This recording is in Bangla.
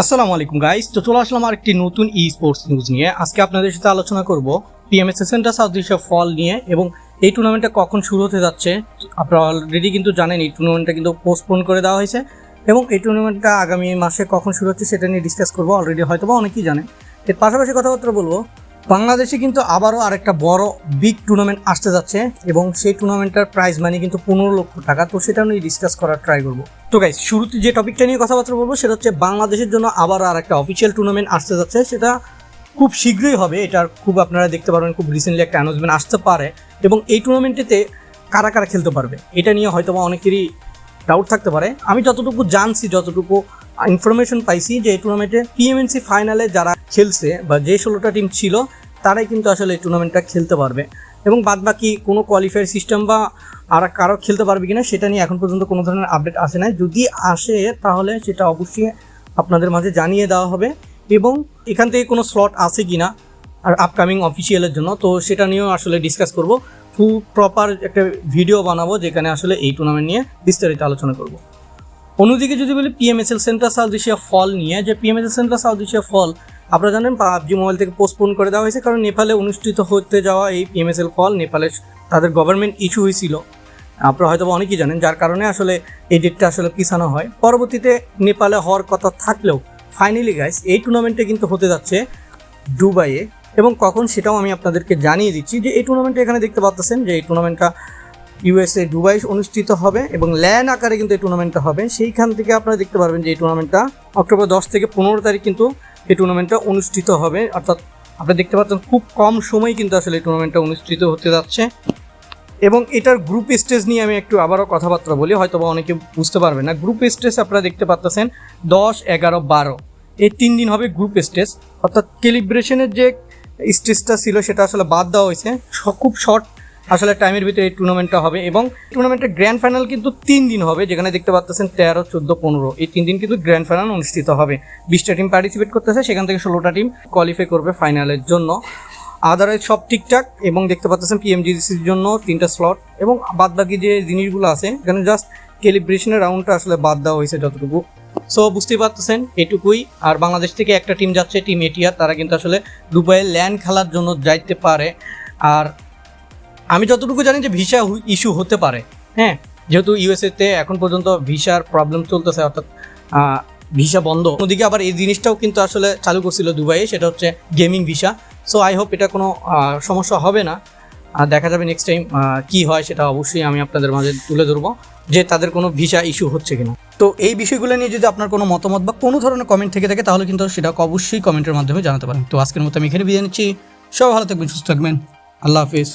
আসসালামু আলাইকুম গাইস তো চলে আসলাম আর একটি নতুন ই স্পোর্টস নিউজ নিয়ে। আজকে আপনাদের সাথে আলোচনা করব PMS center South Asia fall নিয়ে এবং এই টুর্নামেন্টটা কখন শুরু হতে যাচ্ছে, আপনারা অলরেডি কিন্তু জানেন, এই টুর্নামেন্টটা কিন্তু পোস্টপোন করে দেওয়া হয়েছে এবং এই টুর্নামেন্টটা আগামী মাসে কখন শুরু হচ্ছে সেটা নিয়ে ডিসকাস করব। অলরেডি হয়তো বা অনেকেই জানেন। এর পাশাপাশি কথাবার্তা বলব, বাংলাদেশে কিন্তু আবারও আরেকটা বড় বিগ টুর্নামেন্ট আসতে যাচ্ছে এবং সেই টুর্নামেন্টটার প্রাইজ মানি কিন্তু পনেরো লক্ষ টাকা, তো সেটা নিয়ে ডিসকাস করার ট্রাই করব। তো গাইজ শুরুতে যে টপিকটা নিয়ে কথাবার্তা বলব, সেটা হচ্ছে বাংলাদেশের জন্য আবার আর একটা অফিসিয়াল টুর্নামেন্ট আসতে যাচ্ছে। সেটা খুব শীঘ্রই হবে, এটার খুব আপনারা দেখতে পারবেন, খুব রিসেন্টলি একটা অ্যানাউন্সমেন্ট আসতে পারে। এবং এই টুর্নামেন্টেতে কারা কারা খেলতে পারবে, এটা নিয়ে হয়তো অনেকেরই ডাউট থাকতে পারে। আমি যতটুকু জানছি, যতটুকু ইনফরমেশন পাইছি যে এই টুর্নামেন্টে পিএমএনসি ফাইনালে যারা খেলছে বা যে ষোলোটা টিম ছিল, তারাই কিন্তু আসলে এই টুর্নামেন্টটা খেলতে পারবে। এবং বাদ বাকি কোনো কোয়ালিফায়ার সিস্টেম বা আর কারও খেলতে পারবে কিনা সেটা নিয়ে এখন পর্যন্ত কোনো ধরনের আপডেট আসে নাই। যদি আসে, তাহলে সেটা অবশ্যই আপনাদের মাঝে জানিয়ে দেওয়া হবে এবং এখান থেকে কোনো স্লট আছে কি না আর আপকামিং অফিসিয়ালের জন্য, তো সেটা নিয়েও আসলে ডিসকাস করব। ফুল প্রপার একটা ভিডিও বানাবো যেখানে আসলে এই টুর্নামেন্ট নিয়ে বিস্তারিত আলোচনা করব। অন্যদিকে যদি বলি PMSL central South Asia fall নিয়ে, যে PMSL central South Asia fall আপনারা জানেন, পাবজি মোবাইল থেকে পোস্টপোন করে দেওয়া হয়েছে কারণ নেপালে অনুষ্ঠিত হতে যাওয়া এই পিএমএসএল কল নেপালে তাদের গভর্নমেন্ট ইস্যু হয়েছিল। আপনারা হয়তো অনেকেই জানেন, যার কারণে আসলে এই ডেটটা আসলে পিছানো হয়। পরবর্তীতে নেপালে হওয়ার কথা থাকলেও ফাইনালি গাইস এই টুর্নামেন্টে কিন্তু হতে যাচ্ছে দুবাইয়ে। এবং কখন সেটাও আমি আপনাদেরকে জানিয়ে দিচ্ছি যে, এই টুর্নামেন্টে এখানে দেখতে পাচ্ছেন যে, এই টুর্নামেন্টটা ইউএসএ দুবাই অনুষ্ঠিত হবে এবং ল্যান্ড আকারে কিন্তু এই টুর্নামেন্টটা হবে। সেইখান থেকে আপনারা দেখতে পারবেন যে, এই টুর্নামেন্টটা অক্টোবর দশ থেকে পনেরো তারিখ কিন্তু এই টুর্নামেন্টটা অনুষ্ঠিত হবে। অর্থাৎ আপনারা দেখতে পাচ্ছেন খুব কম সময় কিন্তু আসলে এই টুর্নামেন্টটা অনুষ্ঠিত হতে যাচ্ছে। এবং এটার গ্রুপ স্টেজ নিয়ে আমি একটু আবারও কথাবার্তা বলি হয়তো বা অনেকে বুঝতে পারবে না। গ্রুপ স্টেজ আপনারা দেখতে পাচ্ছেন দশ, এগারো, বারো। এই তিন দিন হবে গ্রুপ স্টেজ অর্থাৎ ক্যালিব্রেশনের যে স্টেজটা ছিল, সেটা আসলে বাদ দেওয়া হয়েছে। খুব শর্ট আসলে টাইমের ভিতরে এই টুর্নামেন্টটা হবে এবং টুর্নামেন্টের গ্র্যান্ড ফাইনাল কিন্তু তিন দিন হবে, যেখানে দেখতে পাচ্ছেন তেরো, চোদ্দ, পনেরো। এই তিন দিন কিন্তু গ্র্যান্ড ফাইনাল অনুষ্ঠিত হবে। বিশটা টিম পার্টিসিপেট করতেছে, সেখান থেকে ষোলোটা টিম কোয়ালিফাই করবে ফাইনালের জন্য। আদারওয়াইজ সব ঠিকঠাক এবং দেখতে পাচ্ছেন পিএমজিসির জন্য তিনটা স্লট এবং বাদ বাকি যে জিনিসগুলো আছে, এখানে জাস্ট ক্যালিব্রেশনের রাউন্ডটা আসলে বাদ দেওয়া হয়েছে যতটুকু। সো বুঝতেই পারতেছেন, এটুকুই। আর বাংলাদেশ থেকে একটা টিম যাচ্ছে টিম এটিআর তারা কিন্তু আসলে দুবাইয়ে ল্যান্ড খেলার জন্য যাইতে পারে। আর আমি যতটুকু জানি যে ভিসা ইস্যু হতে পারে। হ্যাঁ যেহেতু ইউএসএতে এখন পর্যন্ত ভিসার প্রবলেম চলতেছে, অর্থাৎ ভিসা বন্ধ। ওদিকে আবার এই জিনিসটাও কিন্তু আসলে চালু করছিল দুবাইয়ে, সেটা হচ্ছে gaming visa so I hope এটা কোনো সমস্যা হবে না। আর দেখা যাবে নেক্সট টাইম কি হয় সেটা অবশ্যই আমি আপনাদের মাঝে তুলে ধরবো যে তাদের কোনো ভিসা ইস্যু হচ্ছে কিনা। তো এই বিষয়গুলো নিয়ে যদি আপনার কোনো মতামত বা কোনো ধরনের কমেন্ট থেকে থাকে, তাহলে কিন্তু সেটা অবশ্যই কমেন্টের মাধ্যমে জানাতে পারেন। তো আজকের মতো আমি এখানে বিদায় নিচ্ছি। সবাই ভালো থাকবেন, সুস্থ থাকবেন। আল্লাহ হাফিজ।